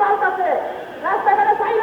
পাল্টাছে রাস্তাঘাটে সাইন